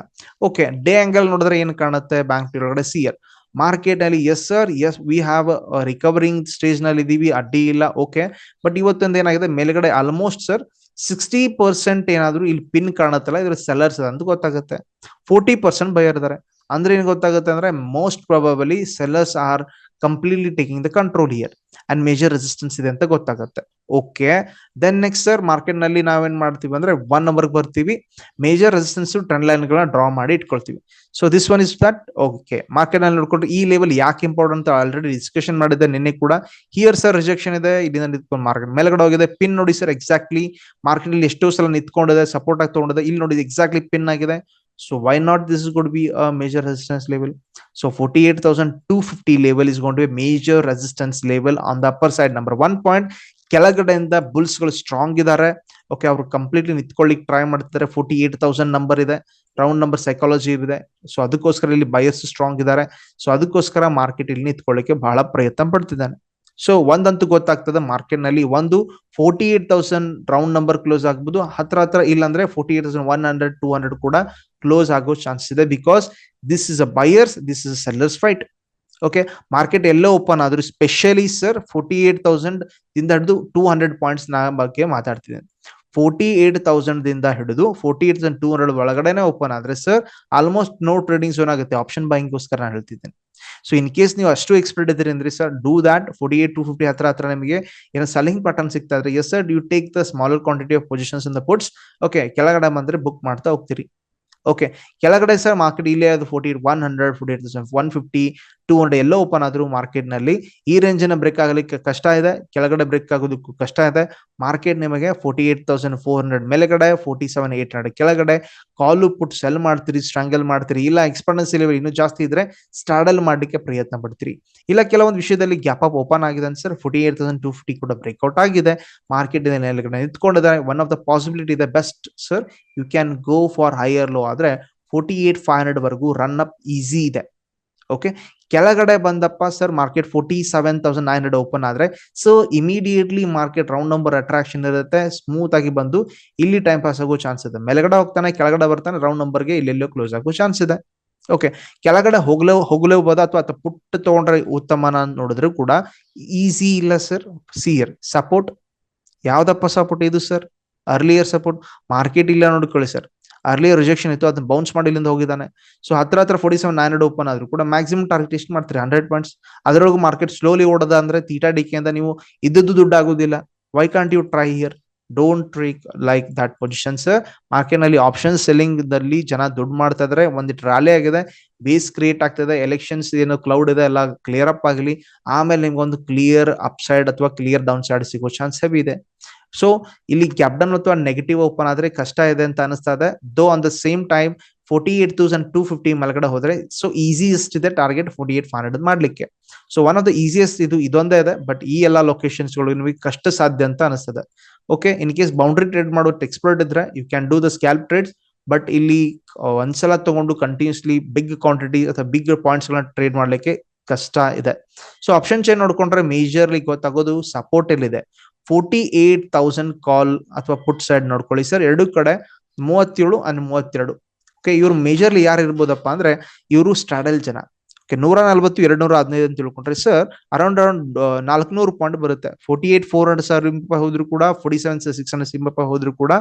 ಓಕೆ, ಡೇ ಆಂಗಲ್ ನೋಡಿದ್ರೆ ಏನ್ ಕಾಣುತ್ತೆ ಬ್ಯಾಂಕ್ ಒಳಗಡೆ ಸಿಯರ್ ಮಾರ್ಕೆಟ್ ಅಲ್ಲಿ yes sir yes we have recovering ಸ್ಟೇಜ್ನಲ್ಲಿ ಇದೀವಿ, ಅಡ್ಡಿ ಇಲ್ಲ, ಓಕೆ. ಬಟ್ ಇವತ್ತೊಂದು ಏನಾಗಿದೆ? ಮೇಲ್ಗಡೆ ಆಲ್ಮೋಸ್ಟ್ ಸರ್ ಸಿಕ್ಸ್ಟಿ ಪರ್ಸೆಂಟ್ ಏನಾದ್ರು ಇಲ್ಲಿ ಪಿನ್ ಕಾಣುತ್ತಲ್ಲ ಇದ್ರ ಸೆಲ್ಲರ್ಸ್ ಅಂತ ಗೊತ್ತಾಗುತ್ತೆ. ಫೋರ್ಟಿ ಪರ್ಸೆಂಟ್ ಬಯರ್ ಇದಾರೆ. ಅಂದ್ರೆ ಏನ್ ಗೊತ್ತಾಗುತ್ತೆ ಅಂದ್ರೆ most probably sellers are completely taking the control here and major resistance ಇದೆ ಅಂತ ಗೊತ್ತಾಗುತ್ತೆ. ಓಕೆ ದೆನ್ ನೆಕ್ಸ್ಟ್ ಸರ್ ಮಾರ್ಕೆಟ್ನಲ್ಲಿ ನಾವೇನ್ ಮಾಡ್ತೀವಿ ಅಂದ್ರೆ ಒನ್ ನಂಬರ್ ಬರ್ತೀವಿ. ಮೇಜರ್ ರೆಸಿಸ್ಟೆನ್ಸ್ ಟ್ರೆಂಡ್ ಲೈನ್ ಗಳನ್ನ ಡ್ರಾ ಮಾಡಿ ಇಟ್ಕೊಳ್ತೀವಿ. So this one is that okay ಮಾರ್ಕೆಟ್ನಲ್ಲಿ ನೋಡ್ಕೊಂಡು ಈ ಲೆವೆಲ್ ಯಾಕೆ ಇಂಪಾರ್ಟೆಂಟ್ ಆಲ್ರೆಡಿ ಡಿಸ್ಕಷನ್ ಮಾಡಿದ್ದೆ ನಿನ್ನೆ ಕೂಡ. ಹಿಯರ್ ಸರ್ ರಿಜೆಕ್ಷನ್ ಇದೆ. ಇಲ್ಲಿಂದ ನಿಂತ್ಕೊಂಡು ಮಾರ್ಕೆಟ್ ಮೇಲ್ಗಡೆ ಹೋಗಿದೆ. ಪಿನ್ ನೋಡಿ ಸರ್ ಎಕ್ಸಾಕ್ಟ್ಲಿ ಮಾರ್ಕೆಟ್ ಅಲ್ಲಿ ಎಷ್ಟೋ ಸಲ ನಿಂತ್ಕೊಂಡಿದೆ ಸಪೋರ್ಟ್ ಆಗಿ ತಗೊಂಡಿದೆ. ಇಲ್ಲಿ ನೋಡಿ ಎಕ್ಸಾಕ್ಟ್ಲಿ ಪಿನ್ ಆಗಿದೆ. Why not this is good be a major resistance level so forty eight thousand two fifty level is gonna be major resistance level on the upper side number one point ಕೆಳಗಡೆಯಿಂದ ಬುಲ್ಸ್ಗಳು strong ಇದಾರೆ. Okay ಅವರು completely ನಿಂತ್ಕೊಳ್ಳಿಕ್ try ಮಾಡ್ತಿದ್ದಾರೆ forty eight thousand number ಇದೆ. Round number psychology ಇದೆ. So ಅದಕ್ಕೋಸ್ಕರ ಇಲ್ಲಿ ಬಯಸ್ ಸ್ಟ್ರಾಂಗ್ ಇದ್ದಾರೆ ಸೊ ಅದಕ್ಕೋಸ್ಕರ ಮಾರ್ಕೆಟ್ ಇಲ್ಲಿ ನಿಂತ್ಕೊಳ್ಳಿಕ್ಕೆ ಬಹಳ ಪ್ರಯತ್ನ ಪಡ್ತಿದ್ದಾನೆ ಸೊ ಒಂದಂತೂ ಗೊತ್ತಾಗ್ತದೆ ಮಾರ್ಕೆಟ್ನಲ್ಲಿ ಒಂದು forty eight thousand round number close ಆಗ್ಬೋದು. ಹತ್ರ ಹತ್ರ ಇಲ್ಲಾಂದ್ರೆ forty eight thousand one hundred two hundred ಕೂಡ ಕ್ಲೋಸ್ ಆಗೋ ಚಾನ್ಸ್ ಇದೆ because this is a buyers this is sellers fight okay market yellow open ಆದ್ರೂ specially sir forty eight thousand ದಿಂದ ಹಿಡಿದು ಟೂ ಹಂಡ್ರೆಡ್ ಪಾಯಿಂಟ್ಸ್ನ ಬಗ್ಗೆ ಮಾತಾಡ್ತಿದ್ದೇನೆ. ಫೋರ್ಟಿ ಏಟ್ ತೌಸಂಡ್ ದಿಂದ ಹಿಡಿದು forty eight two hundred ಒಳಗಡೆನೆ ಓಪನ್ ಆದ್ರೆ sir almost no trading zone ಆಗುತ್ತೆ. Option ಬೈಂಗ್ಗೋಸ್ಕರ ನಾನು ಹೇಳ್ತಿದ್ದೇನೆ. ಸೊ ಇನ್ ಕೇಸ್ ನೀವು ಅಷ್ಟು ಎಕ್ಸ್ಪರ್ಟ್ ಇದ್ರಿ ಅಂದ್ರೆ sir do that forty eight two fifty ಹತ್ರ ಹತ್ರ ನಿಮಗೆ ಏನೋ ಸೆಲ್ಲಿಂಗ್ ಪ್ಯಾಟರ್ನ್ ಸಿಗ್ತಾ ಇದ್ರೆ yes sir you take the smaller quantity of positions in the puts okay ಕೆಳಗಡೆ ಬಂದ್ರೆ ಬುಕ್ ಮಾಡ್ತಾ ಹೋಗ್ತೀರಿ. ಓಕೆ ಕೆಳಗಡೆ ಸರ್ ಮಾರ್ಕೆಟ್ ಇಲ್ಲೇ ಅದು forty one hundred forty eight one fifty two hundred ಎಲ್ಲೋ ಓಪನ್ ಆದ್ರೂ ಮಾರ್ಕೆಟ್ನಲ್ಲಿ, ಈ ರೇಂಜ್ನ ಬ್ರೇಕ್ ಆಗಲಿಕ್ಕೆ ಕಷ್ಟ ಇದೆ. ಕೆಳಗಡೆ ಬ್ರೇಕ್ ಆಗೋದಕ್ಕೂ ಕಷ್ಟ ಇದೆ. ಮಾರ್ಕೆಟ್ ನಿಮಗೆ forty eight thousand four hundred ಮೇಲೆಗಡೆ ಫೋರ್ಟಿ ಸೆವೆನ್ ಏಟ್ ಹಂಡ್ರೆಡ್ ಕೆಳಗಡೆ ಕಾಲು ಪುಟ್ ಸೆಲ್ ಮಾಡ್ತೀರಿ ಸ್ಟ್ರಾಂಗಲ್ ಮಾಡ್ತೀರಿ, ಇಲ್ಲ ಎಕ್ಸ್ಪರ್ಡೆನ್ಸ್ ಲೆವೆಲ್ ಇನ್ನೂ ಜಾಸ್ತಿ ಇದ್ರೆ ಸ್ಟಾರ್ಡಲ್ ಮಾಡಲಿಕ್ಕೆ ಪ್ರಯತ್ನ ಪಡ್ತೀರಿ. ಇಲ್ಲ ಕೆಲವೊಂದು ವಿಷಯದಲ್ಲಿ ಗ್ಯಾಪ್ ಅಪ್ ಓಪನ್ ಆಗಿದೆ sir forty eight thousand two fifty ಕೂಡ ಬ್ರೇಕ್ಔಟ್ ಆಗಿದೆ. ಮಾರ್ಕೆಟ್ ಮೇಲ್ಗಡೆ ನಿಂತ್ಕೊಂಡಿದ್ದಾರೆ. ಒನ್ ಆಫ್ ದ ಪಾಸಿಬಿಲಿಟಿ ಇದೆ best sir you can go for higher low ಆದ್ರೆ ಫೋರ್ಟಿ ಏಟ್ ಫೈವ್ ಹಂಡ್ರೆಡ್ ವರೆಗೂ ರನ್ ಅಪ್ ಈಸಿ ಇದೆ. ಓಕೆ ಕೆಳಗಡೆ ಬಂದಪ್ಪ sir market forty seven thousand nine hundred open ಆದ್ರೆ so immediately market round number attraction ಇರುತ್ತೆ smooth ಆಗಿ ಬಂದು ಇಲ್ಲಿ time pass ಆಗೋ ಚಾನ್ಸ್ ಇದೆ. ಮೇಲ್ಗಡೆ ಹೋಗ್ತಾನೆ, ಕೆಳಗಡೆ ಬರ್ತಾನೆ ರೌಂಡ್ ನಂಬರ್ಗೆ ಇಲ್ಲೆಲ್ಲೋ ಕ್ಲೋಸ್ ಆಗೋ ಚಾನ್ಸ್ ಇದೆ. ಓಕೆ ಕೆಳಗಡೆ ಹೋಗ್ಲೇ ಹೋಗ್ಲೇಬಹುದು ಅಥವಾ ಪುಟ್ ತಗೊಂಡ್ರೆ ಉತ್ತಮನ ನೋಡಿದ್ರು ಕೂಡ ಈಸಿ ಇಲ್ಲ ಸರ್ ಸಿಯರ್ ಸಪೋರ್ಟ್ ಯಾವ್ದಪ್ಪ ಸಪೋರ್ಟ್ ಇದು ಸರ್ ಅರ್ಲಿಯರ್ ಸಪೋರ್ಟ್ ಮಾರ್ಕೆಟ್ ಇಲ್ಲ ನೋಡ್ಕೊಳ್ಳಿ ಸರ್ ಅರ್ಲಿಯರ್ ರಿಜೆಕ್ಷನ್ ಇತ್ತು, ಅದನ್ನ ಬೌನ್ಸ್ ಮಾಡಿ ಇಲ್ಲಿಂದ ಹೋಗಿದ್ದಾನೆ. ಸೊ ಹತ್ರ ಹತ್ರ forty seven nine hundred open ಆದ್ರೂ ಕೂಡ ಮ್ಯಾಕ್ಸಿಮಮ್ ಟಾರ್ಗೆಟ್ ಎಷ್ಟು ಮಾಡ್ತೀರಿ? ಹಂಡ್ರೆಡ್ ಪಾಯಿಂಟ್ಸ್ ಅದರೊಳಗೂ ಮಾರ್ಕೆಟ್ ಸ್ಲೋಲಿ ಓಡದ ಅಂದ್ರೆ ತೀಟಾ ಡಿಕೆ ಅಂತ ನೀವು ಇದ್ದದ್ದು ದುಡ್ಡು ಆಗೋದಿಲ್ಲ. Why can't you try here don't trick like that positions ಮಾರ್ಕೆಟ್ನಲ್ಲಿ ಆಪ್ಷನ್ ಸೆಲ್ಲಿಂಗ್ ದಲ್ಲಿ ಜನ ದುಡ್ಡು ಮಾಡ್ತಾ ಇದ್ರೆ. ಒಂದಿಟ್ಟು ರ್ಯಾಲಿ ಆಗಿದೆ. ಬೇಸ್ ಕ್ರಿಯೇಟ್ ಆಗ್ತದೆ. ಎಲೆಕ್ಷನ್ಸ್ ಏನು ಕ್ಲೌಡ್ ಇದೆ, ಎಲ್ಲ ಕ್ಲಿಯರ್ ಅಪ್ ಆಗಲಿ. ಆಮೇಲೆ ನಿಮ್ಗೆ ಒಂದು ಕ್ಲಿಯರ್ ಅಪ್ ಸೈಡ್ ಅಥವಾ ಕ್ಲಿಯರ್ ಡೌನ್ ಸೈಡ್ ಸಿಗೋ ಚಾನ್ಸ್ ಇದೆ. ಸೊ ಇಲ್ಲಿ ಕ್ಯಾಪ್ಡನ್ ಅಥವಾ ನೆಗೆಟಿವ್ ಓಪನ್ ಆದ್ರೆ ಕಷ್ಟ ಇದೆ ಅಂತ ಅನಿಸ್ತಾ ಇದೆ. Though on the same time forty eight thousand two fifty ಮೇಲ್ಗಡೆ ಹೋದ್ರೆ ಸೊ ಈಸಿಯೆಸ್ಟ್ ಇದೆ target forty eight five hundred ಮಾಡ್ಲಿಕ್ಕೆ. So one of the easiest ಇದು, ಇದೊಂದೇ ಇದೆ ಬಟ್ ಈ ಎಲ್ಲ ಲೊಕೇಶನ್ಸ್ಗಳು ನಿಮಗೆ ಕಷ್ಟ ಸಾಧ್ಯ ಅಂತ ಅನಿಸ್ತದೆ okay in case boundary trade ಮಾಡೋ ಎಕ್ಸ್ಪರ್ಟ್ ಇದ್ರೆ you can do the scalp trades but ಇಲ್ಲಿ ಒಂದ್ಸಲ ತಗೊಂಡು ಕಂಟಿನ್ಯೂಸ್ಲಿ ಬಿಗ್ ಕ್ವಾಂಟಿಟಿ ಅಥವಾ ಬಿಗ್ ಪಾಯಿಂಟ್ಸ್ ಗಳನ್ನ ಟ್ರೇಡ್ ಮಾಡ್ಲಿಕ್ಕೆ ಕಷ್ಟ ಇದೆ. ಸೊ ಆಪ್ಷನ್ ಚೇನ್ ನೋಡ್ಕೊಂಡ್ರೆ ಮೇಜರ್ಲಿ ಗೊತ್ತಾಗೋದು ಸಪೋರ್ಟ್ ಇದೆ ಫೋರ್ಟಿ ಏಟ್ ತೌಸಂಡ್ ಕಾಲ್ ಅಥವಾ ಪುಟ್ ಸೈಡ್ ನೋಡ್ಕೊಳ್ಳಿ ಸರ್ ಎರಡು ಕಡೆ ಮೂವತ್ತೇಳು ಅಂಡ್ ಮೂವತ್ತೆರಡು. ಓಕೆ ಇವ್ರು ಮೇಜರ್ಲಿ ಯಾರು ಇರ್ಬೋದಪ್ಪ ಅಂದ್ರೆ ಇವರು ಸ್ಟ್ರಾಡಲ್ ಜನ. ಓಕೆ ನೂರ ನಲ್ವತ್ತು ಎರಡು ನೂರ ಹದಿನೈದು ಅಂತ ತಿಳ್ಕೊಂಡ್ರೆ ಸರ್ ಅರೌಂಡ್ ಅರೌಂಡ್ ನಾಲ್ಕುನೂರು ಪಾಯಿಂಟ್ ಬರುತ್ತೆ. ಫೋರ್ಟಿ ಏಟ್ ಫೋರ್ ಹಂಡ್ರೆಡ್ ಸಾವಿರ ರೂಪಾಯಿ ಹೋದ್ರು ಕೂಡ ಫೋರ್ಟಿ ಸೆವೆನ್ ಸಿಕ್ಸ್ ಹಂಡ್ರೆಡ್ ಸಿಂಬಪ್ಪ ಹೋದ್ರು ಕೂಡ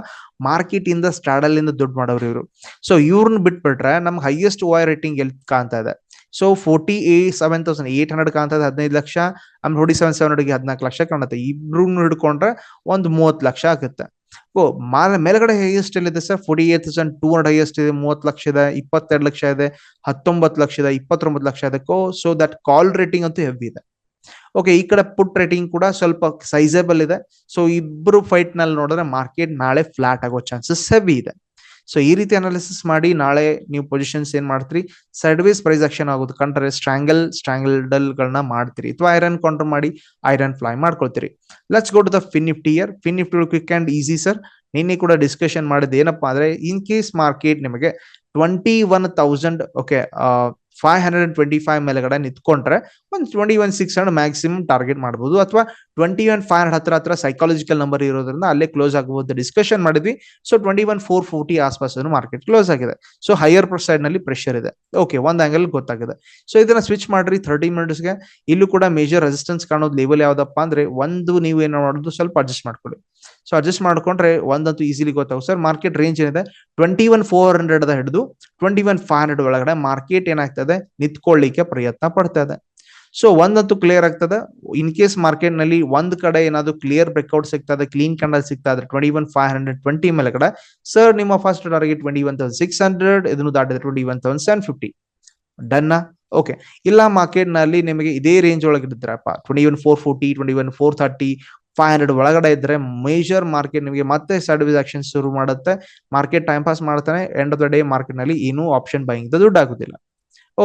ಮಾರ್ಕೆಟ್ ಇಂದ ಸ್ಟ್ರಾಡಲ್ ಇಂದ ದುಡ್ಡು ಮಾಡೋರು ಇವರು. ಸೊ ಇವ್ರನ್ನ ಬಿಟ್ಬಿಟ್ರೆ ನಮ್ಗೆ ಹೈಯೆಸ್ಟ್ ವಾಯ್ ರೇಟಿಂಗ್ ಎಲ್ಲಿ ಕಾಣ್ತಾ ಇದೆ? So forty uh seven thousand eight hundred ಕಾಣ್ತದೆ ಹದಿನೈದು ಲಕ್ಷ, ಆಮೇಲೆ ಫೋರ್ಟಿ ಸೆವೆನ್ ಸೆವೆನ್ ಹಂಡ್ರೆಡ್ಗೆ ಹದಿನಾಲ್ಕು ಲಕ್ಷ ಕಾಣುತ್ತೆ. ಇಬ್ರು ಹಿಡ್ಕೊಂಡ್ರೆ ಒಂದು ಮೂವತ್ತು ಲಕ್ಷ ಆಗುತ್ತೆ. ಓ, ಮಾಲ್ ಮೇಲ್ಗಡೆ ಹೈಯೆಸ್ಟ್ ಎಲ್ಲಿದೆ sir forty eight thousand two hundred highest ಇದೆ, ಮೂವತ್ತು ಲಕ್ಷ ಇದೆ, ಇಪ್ಪತ್ತೆರಡು ಲಕ್ಷ ಇದೆ, ಹತ್ತೊಂಬತ್ತು ಲಕ್ಷ ಇದೆ, ಇಪ್ಪತ್ತೊಂಬತ್ತು ಲಕ್ಷ ಇದೆ. ಸೊ ದಟ್ ಕಾಲ್ ರೇಟಿಂಗ್ ಅಂತೂ ಹೆವಿ ಇದೆ. ಓಕೆ ಈ ಕಡೆ ಪುಟ್ ರೇಟಿಂಗ್ ಕೂಡ ಸ್ವಲ್ಪ ಸೈಜಬಲ್ ಇದೆ. ಸೊ ಇಬ್ರು ಫೈಟ್ನಲ್ಲಿ ನೋಡಿದ್ರೆ ಮಾರ್ಕೆಟ್ ನಾಳೆ ಫ್ಲಾಟ್ ಆಗೋ ಚಾನ್ಸಸ್ ಹೆವಿ ಇದೆ. ಸೊ ಈ ರೀತಿ ಅನಾಲಿಸಿಸ್ ಮಾಡಿ ನಾಳೆ ನೀವು ಪೊಸಿಷನ್ಸ್ ಏನ್ ಮಾಡ್ತೀರಿ? ಸೈಡ್ವೇಸ್ ಪ್ರೈಸ್ ಆಕ್ಷನ್ ಆಗೋದು ಕಂಡ್ರೆ ಸ್ಟ್ರಾಂಗಲ್ ಸ್ಟ್ರಾಂಗಲ್ಡಲ್ ಗಳನ್ನ ಮಾಡ್ತೀರಿ. ಅಥವಾ ಐರನ್ ಕೌಂಟರ್ ಮಾಡಿ iron fly ಮಾಡ್ಕೊಳ್ತೀರಿ. Let's go to the fin Nifty here fin Nifty quick and easy sir ನಿನ್ನೆ ಕೂಡ ಡಿಸ್ಕಷನ್ ಮಾಡಿದ ಏನಪ್ಪಾ ಅಂದ್ರೆ ಇನ್ ಕೇಸ್ ಮಾರ್ಕೆಟ್ ನಿಮಗೆ twenty one thousand okay five hundred twenty five ಮೇಲೆಗಡೆ ನಿಂತ್ಕೊಂಡ್ರೆ ಒಂದು twenty one six hundred maximum target ಮಾಡಬಹುದು ಅಥವಾ ಟ್ವೆಂಟಿ ಒನ್ ಫೈವ್ ಹಂಡ್ರೆಡ್ ಹತ್ರ ಹತ್ರ ಸೈಕಾಲಜಿಕಲ್ ನಂಬರ್ ಇರೋದ್ರಿಂದ ಅಲ್ಲೇ ಕ್ಲೋಸ್ ಆಗಬಹುದು ಡಿಸ್ಕಷನ್ ಮಾಡಿದ್ವಿ. So twenty one four forty ಆಸ್ಪಾಸ್ market close ಆಗಿದೆ ಸೊ ಹೈಯರ್ ಸೈಡ್ನಲ್ಲಿ ಪ್ರೆಷರ್ ಇದೆ. ಓಕೆ ಒಂದ್ ಆಂಗಲ್ ಗೊತ್ತಾಗಿದೆ. ಸೊ ಇದನ್ನ ಸ್ವಿಚ್ ಮಾಡ್ರಿ ಥರ್ಟಿ ಮಿನಿಟ್ಸ್ಗೆ ಇಲ್ಲೂ ಕೂಡ ಮೇಜರ್ ರೆಸಿಸ್ಟೆನ್ಸ್ ಕಾಣೋದು ಲೆವೆಲ್ ಯಾವ್ದಪ್ಪ ಅಂದ್ರೆ ಒಂದು ನೀವು ಏನೋ ಮಾಡೋದು ಸ್ವಲ್ಪ ಅಡ್ಜಸ್ಟ್ ಮಾಡ್ಕೊಳ್ಳಿ. ಸೊ ಅಡ್ಜಸ್ಟ್ ಮಾಡ್ಕೊಂಡ್ರೆ ಒಂದಂತೂ ಈಸಿಲಿ ಗೊತ್ತಾಗುತ್ತೆ. ಸರ್ ಮಾರ್ಕೆಟ್ ರೇಂಜ್ ಏನಿದೆ? ಟ್ವೆಂಟಿ ಒನ್ ಫೋರ್ ಹಂಡ್ರೆಡ್ ಹಿಡಿದು ಟ್ವೆಂಟಿ ಒನ್ ಫೈವ್ ಹಂಡ್ರೆಡ್ ಒಳಗಡೆ ಮಾರ್ಕೆಟ್ ಏನಾಗ್ತದೆ? ನಿಂತ್ಕೊಳ್ಳಿಕ್ಕೆ ಪ್ರಯತ್ನ ಪಡ್ತದೆ. ಸೊ ಒಂದಂತೂ ಕ್ಲಿಯರ್ ಆಗ್ತದೆ. ಇನ್ ಕೇಸ್ ಮಾರ್ಕೆಟ್ನಲ್ಲಿ ಒಂದ್ ಕಡೆ ಏನಾದ್ರು ಕ್ಲಿಯರ್ ಬ್ರೇಕ್ಔಟ್ ಸಿಗ್ತದೆ ಕ್ಲೀನ್ ಕ್ಯಾಂಡಲ್ ಸಿಗ್ತಾ ಇದ್ರೆ twenty one five hundred twenty ಮೇಲೆ ಕಡೆ ಸರ್ ನಿಮ್ಮ first target twenty one thousand six hundred ಇದನ್ನು ದಾಟಿದ್ರೆ twenty one thousand seven fifty ಡನ್ನ okay ಇಲ್ಲ ಮಾರ್ಕೆಟ್ನಲ್ಲಿ ನಿಮಗೆ ಇದೇ ರೇಂಜ್ ಒಳಗೆ ಇದ್ರಪ್ಪ. Twenty one four forty twenty one four thirty five hundred ಒಳಗಡೆ ಇದ್ರೆ ಮೇಜರ್ ಮಾರ್ಕೆಟ್ ನಿಮಗೆ ಮತ್ತೆ ಸರ್ವಿಸ್ ಆಕ್ಷನ್ ಶುರು ಮಾಡುತ್ತೆ. ಮಾರ್ಕೆಟ್ ಟೈಮ್ ಪಾಸ್ ಮಾಡ್ತಾನೆ. ಎಂಡ್ ಆಫ್ ದ ಡೇ ಮಾರ್ಕೆಟ್ನಲ್ಲಿ ಏನೂ ಆಪ್ಷನ್ ಬೈಯಿಂಗ್ ದುಡ್ಡು ಆಗುದಿಲ್ಲ.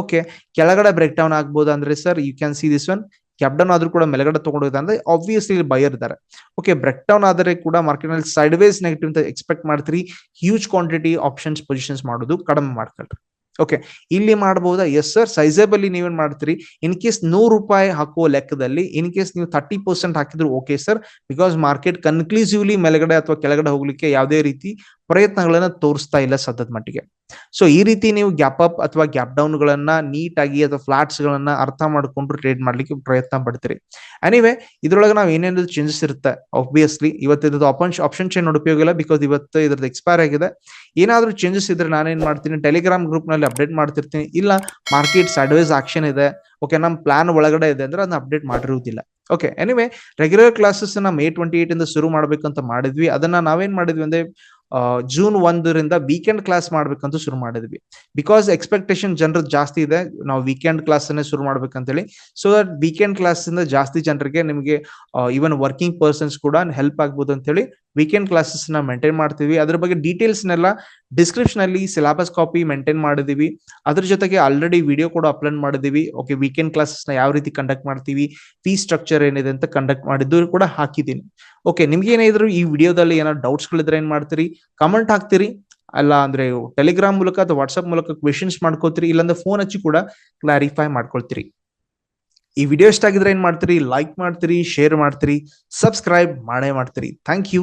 ಓಕೆ ಕೆಳಗಡೆ ಬ್ರೇಕ್ ಡೌನ್ ಆಗ್ಬೋದು ಅಂದ್ರೆ sir you can see this one gap down ಆದ್ರೂ ಕೂಡ ಮೇಲ್ಗಡೆ ತಗೊಂಡಿದೆ ಅಂದ್ರೆ ಆಬ್ವಿಯಸ್ಲಿ ಬೈಯರ್ ಇದ್ದಾರೆ. ಓಕೆ ಬ್ರೇಕ್ ಡೌನ್ ಆದರೆ ಕೂಡ ಮಾರ್ಕೆಟ್ನಲ್ಲಿ ಸೈಡ್ ವೇಸ್ ನೆಗೆಟಿವ್ ಅಂತ ಎಕ್ಸ್ಪೆಕ್ಟ್ ಮಾಡ್ತೀರಿ. ಹ್ಯೂಜ್ ಕ್ವಾಂಟಿಟಿ ಆಪ್ಷನ್ಸ್ ಪೊಸಿಷನ್ಸ್ ಮಾಡೋದು ಕಡಿಮೆ ಮಾಡ್ಕೊಳ್ರಿ. ಓಕೆ ಇಲ್ಲಿ ಮಾಡಬಹುದಾ ಎಸ್ ಸರ್ ಸೈಜಬಲಿ ನೀವೇನ್ ಮಾಡ್ತೀರಿ? ಇನ್ ಕೇಸ್ ನೂರು ರೂಪಾಯಿ ಹಾಕುವ ಲೆಕ್ಕದಲ್ಲಿ ಇನ್ ಕೇಸ್ ನೀವು ತರ್ಟಿ ಪರ್ಸೆಂಟ್ ಹಾಕಿದ್ರು okay sir because market conclusively ಮೇಲ್ಗಡೆ ಅಥವಾ ಕೆಳಗಡೆ ಹೋಗ್ಲಿಕ್ಕೆ ಯಾವುದೇ ರೀತಿ ಪ್ರಯತ್ನಗಳನ್ನ ತೋರಿಸ್ತಾ ಇಲ್ಲ ಸದ್ಯದ ಮಟ್ಟಿಗೆ. ಸೊ ಈ ರೀತಿ ನೀವು ಗ್ಯಾಪ್ ಅಪ್ ಅಥವಾ ಗ್ಯಾಪ್ ಡೌನ್ ಗಳನ್ನ ನೀಟ್ ಆಗಿ ಅಥವಾ ಫ್ಲಾಟ್ಸ್ ಗಳನ್ನ ಅರ್ಥ ಮಾಡ್ಕೊಂಡು ಟ್ರೇಡ್ ಮಾಡ್ಲಿಕ್ಕೆ ಪ್ರಯತ್ನ ಪಡ್ತೀರಿ. ಅನಿವೆ ಇದ್ರೊಳಗೆ ನಾವು ಏನೇನು ಚೇಂಜಸ್ ಇರುತ್ತೆ? ಆಬ್ವಿಯಸ್ಲಿ ಇವತ್ತು ಆಪನ್ ಆಪ್ಷನ್ ಚೇನ್ ಉಪಯೋಗ ಇಲ್ಲ ಬಿಕಾಸ್ ಇವತ್ತು ಇದ್ರದ್ದು ಎಕ್ಸ್ಪೈರ್ ಆಗಿದೆ. ಏನಾದ್ರೂ ಚೇಂಜಸ್ ಇದ್ರೆ ನಾನೇನ್ ಮಾಡ್ತೀನಿ? ಟೆಲಿಗ್ರಾಮ್ ಗ್ರೂಪ್ನಲ್ಲಿ ಅಪ್ಡೇಟ್ ಮಾಡ್ತಿರ್ತೀನಿ. ಇಲ್ಲ ಮಾರ್ಕೆಟ್ ಅಡ್ವೈಸ್ ಆಕ್ಷನ್ ಇದೆ. ಓಕೆ ನಮ್ಮ ಪ್ಲಾನ್ ಒಳಗಡೆ ಇದೆ ಅಂದ್ರೆ ಅದನ್ನ update ಮಾಡಿರುವುದಿಲ್ಲ. Okay anyway regular classes May twenty eight ಇಂದ ಶುರು ಮಾಡ್ಬೇಕಂತ ಮಾಡಿದ್ವಿ. ಅದನ್ನ ನಾವೇನ್ ಮಾಡಿದ್ವಿ ಅಂದ್ರೆ ಜೂನ್ ಒಂದರಿಂದ ವೀಕೆಂಡ್ ಕ್ಲಾಸ್ ಮಾಡ್ಬೇಕಂತ ಶುರು ಮಾಡಿದ್ವಿ. ಬಿಕಾಸ್ ಎಕ್ಸ್ಪೆಕ್ಟೇಷನ್ ಜನರು ಜಾಸ್ತಿ ಇದೆ, ನಾವು ವೀಕೆಂಡ್ ಕ್ಲಾಸ್ ಅನ್ನೇ ಶುರು ಮಾಡ್ಬೇಕಂತೇಳಿ. ಸೊ ದಟ್ ವೀಕೆಂಡ್ ಕ್ಲಾಸ್ ಇಂದ ಜಾಸ್ತಿ ಜನರಿಗೆ ನಿಮಗೆ ಈವನ್ ವರ್ಕಿಂಗ್ ಪರ್ಸನ್ಸ್ ಕೂಡ ಹೆಲ್ಪ್ ಆಗ್ಬೋದು ಅಂತ ಹೇಳಿ ವೀಕೆಂಡ್ ಕ್ಲಾಸಸ್ನ ಮೇಂಟೈನ್ ಮಾಡ್ತೀವಿ. ಅದ್ರ ಬಗ್ಗೆ ಡೀಟೇಲ್ಸ್ ನೆಲ್ಲ ಡಿಸ್ಕ್ರಿಪ್ಷನ್ ಅಲ್ಲಿ ಸಿಲಾಬಸ್ ಕಾಪಿ ಮೇಂಟೈನ್ ಮಾಡಿದೀವಿ. ಅದ್ರ ಜೊತೆಗೆ ಆಲ್ರೆಡಿ ವಿಡಿಯೋ ಕೂಡ ಅಪ್ಲೋಡ್ ಮಾಡಿದೀವಿ. ಓಕೆ ವೀಕೆಂಡ್ ಕ್ಲಾಸಸ್ನ ಯಾವ ರೀತಿ ಕಂಡಕ್ಟ್ ಮಾಡ್ತೀವಿ ಫೀ ಸ್ಟ್ರಕ್ಚರ್ ಏನಿದೆ ಅಂತ ಕಂಡಕ್ಟ್ ಮಾಡಿದ್ದು ಕೂಡ ಹಾಕಿದ್ದೀನಿ. ಓಕೆ ನಿಮ್ಗೆ ಏನಾದ್ರು ಈ ವಿಡಿಯೋದಲ್ಲಿ ಏನಾದ್ರು ಡೌಟ್ಸ್ ಗಳಿದ್ರೆ ಏನ್ ಮಾಡ್ತೀರಿ? ಕಮೆಂಟ್ ಹಾಕ್ತೀರಿ. ಅಲ್ಲ ಅಂದ್ರೆ ಟೆಲಿಗ್ರಾಮ್ ಮೂಲಕ ಅಥವಾ ವಾಟ್ಸ್ಆಪ್ ಮೂಲಕ ಕ್ವೆಶನ್ಸ್ ಮಾಡ್ಕೋತೀರಿ. ಇಲ್ಲಾಂದ್ರೆ ಫೋನ್ ಹಚ್ಚಿ ಕೂಡ ಕ್ಲಾರಿಫೈ ಮಾಡ್ಕೊಳ್ತೀರಿ. ಈ ವಿಡಿಯೋ ಇಷ್ಟ ಆಗಿದ್ರೆ ಏನ್ ಮಾಡ್ತೀರಿ? ಲೈಕ್ ಮಾಡ್ತೀರಿ ಶೇರ್ ಮಾಡ್ತೀರಿ ಸಬ್ಸ್ಕ್ರೈಬ್ ಮಾಡೇ ಮಾಡ್ತೀರಿ. Thank you